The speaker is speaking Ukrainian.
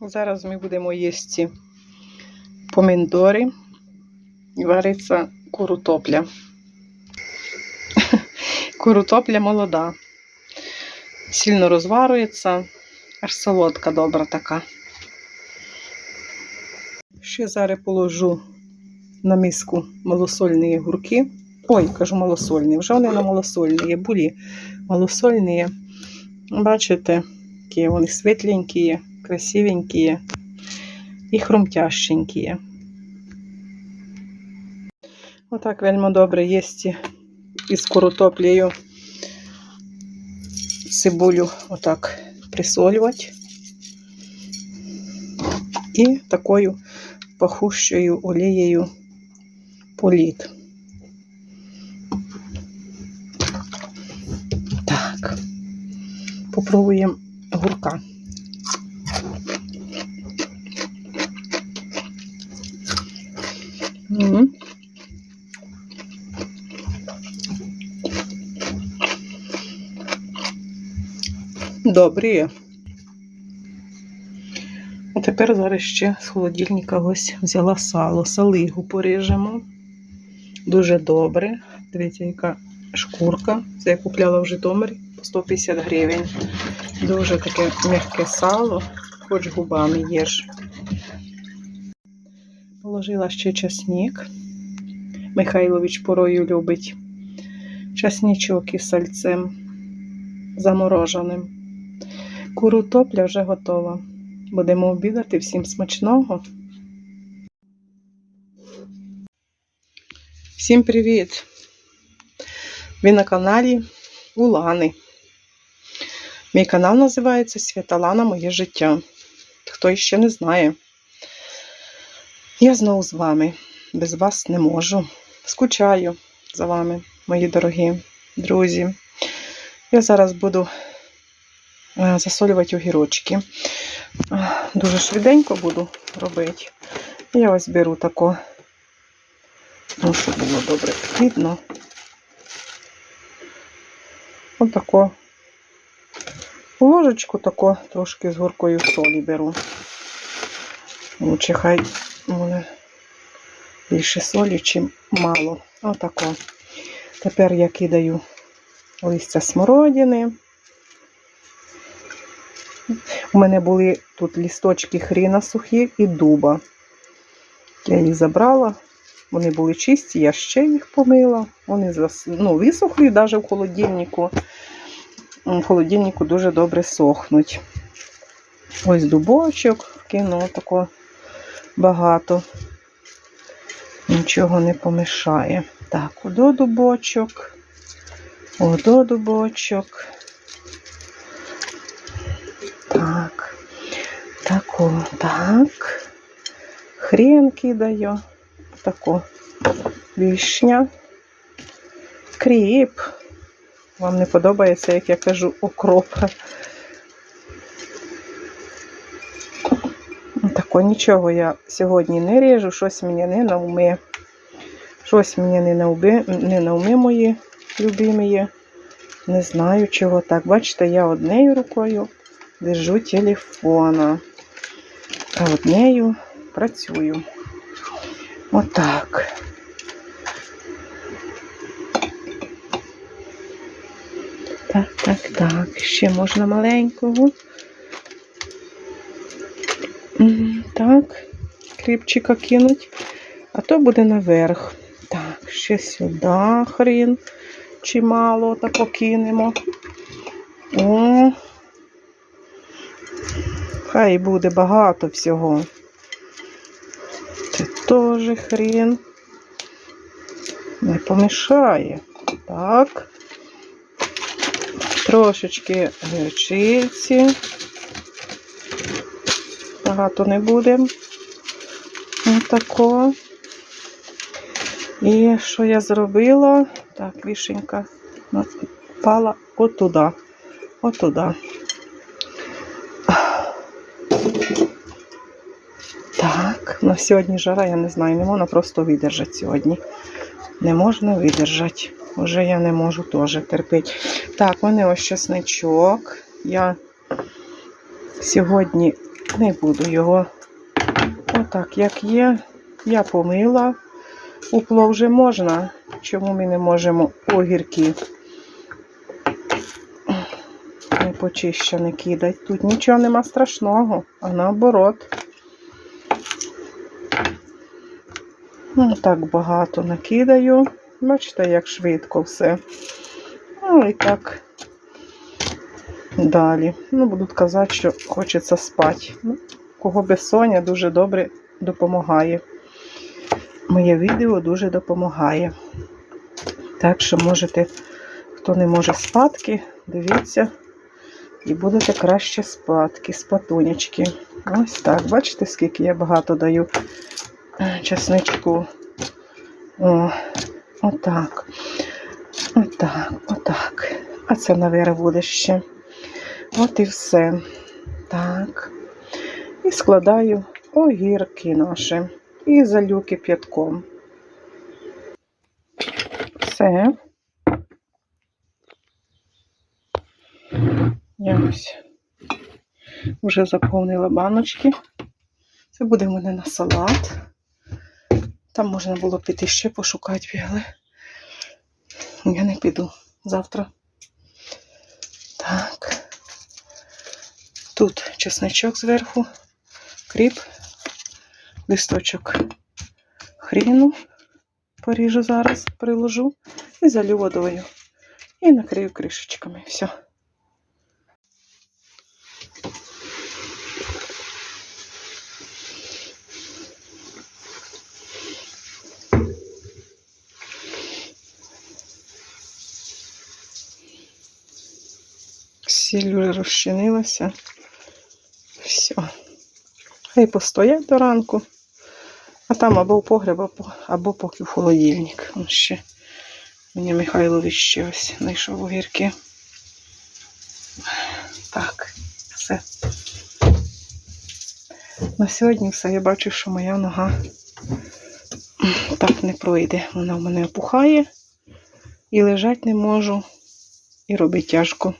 Зараз ми будемо їсти помідори і вариться курутопля. Курутопля молода. Сильно розварюється, аж солодка добра така. Ще зараз положу на миску малосольні огурки. Ой, кажу малосольні. Вже вони на малосольні є, були малосольні. Бачите, які вони світленькі, красивенькі і хрумтященькі. Отак вельми добре їсти із куротоплею цибулю отак присолювати. І такою пахущою олією політ. Так, попробуємо гурка. М. Добрі. А тепер зараз ще з холодильника ось взяла сало, салигу поріжемо. Дуже добре. Дивіться, яка шкурка. Це я купляла в Житомирі по 150 гривень. Дуже таке м'яке сало, хоч губами їж. Положила ще часник. Михайлович порою любить. Часничок із сальцем замороженим. Куру топля вже готова. Будемо обідати всім смачного. Всім привіт! Ви на каналі Улани. Мій канал називається Святалана Моє життя. Хто ще не знає, я знову з вами. Без вас не можу. Скучаю за вами, мої дорогі друзі. Я зараз буду е, засолювати огірочки. Е, Дуже швиденько буду робити. Я ось беру тако, ну, щоб було добре видно. Отако. Ложечку тако трошки з горкою солі беру. Лучше хай буде більше солі, чим мало. Отако. Тепер я кидаю листя смородини. У мене були тут лісточки хріна сухі і дуба. Я їх забрала. Вони були чисті, я ще їх помила. Вони зас... ну, висохли навіть в холодильнику. В холодильнику дуже добре сохнуть. Ось дубочок кинула тако багато. Нічого не помішає. Так, одо дубочок. Одо дубочок. Так. Тако, так. Хрен кидаю. Тако. Вишня. Кріп. Вам не подобається, як я кажу, окроп. Тако нічого я сьогодні не ріжу, щось мені не на уми. Щось мені не на уми, не на уми мої любимі. Не знаю, чого так. Бачите, я однією рукою держу телефона, а однією працюю. Отак. Так, так, так. Ще можна маленького. Так, кріпчика кинуть, а то буде наверх. Так, ще сюди хрін чимало та покинемо. О, хай буде багато всього. Це теж хрін. Не помішає. Так. Трошечки гірчиці. Багато не буде. Отако. І що я зробила? Так, вишенька впала отуда. Отуда. Так, на сьогодні жара, я не знаю, не можна просто видержати сьогодні. Не можна видержати. Уже я не можу теж терпіти. Так, у мене ось чесничок. Я сьогодні Не буду його. Отак, як є, я помила. У плов вже можна. Чому ми не можемо огірки не почищені кидати? Тут нічого нема страшного, а наоборот. Ну, так багато накидаю. Бачите, як швидко все. Ну і так далі. Ну, будуть казати, що хочеться спати. Ну, кого безсоння дуже добре допомагає. Моє відео дуже допомагає. Так що можете, хто не може спадки, дивіться, і будете краще спадки, спатунечки. Ось так. Бачите, скільки я багато даю е, чесничку. О, отак. Отак, отак. А це наверх буде ще. От і все. Так. І складаю огірки наші. І залю кип'ятком. Все. Я ось вже заповнила баночки. Це буде в мене на салат. Там можна було піти ще пошукати, але я не піду завтра. Так. Тут чесничок зверху, кріп, листочок хріну поріжу зараз, приложу і залю водою. І накрию кришечками. Все. Сіль розчинилася. Все. Хай постоять до ранку. А там або в погреб, або, поки в холодильник. Он ще мені Михайлович ще ось знайшов огірки. Так, все. На сьогодні все. Я бачу, що моя нога так не пройде. Вона в мене опухає і лежать не можу, і робить тяжко.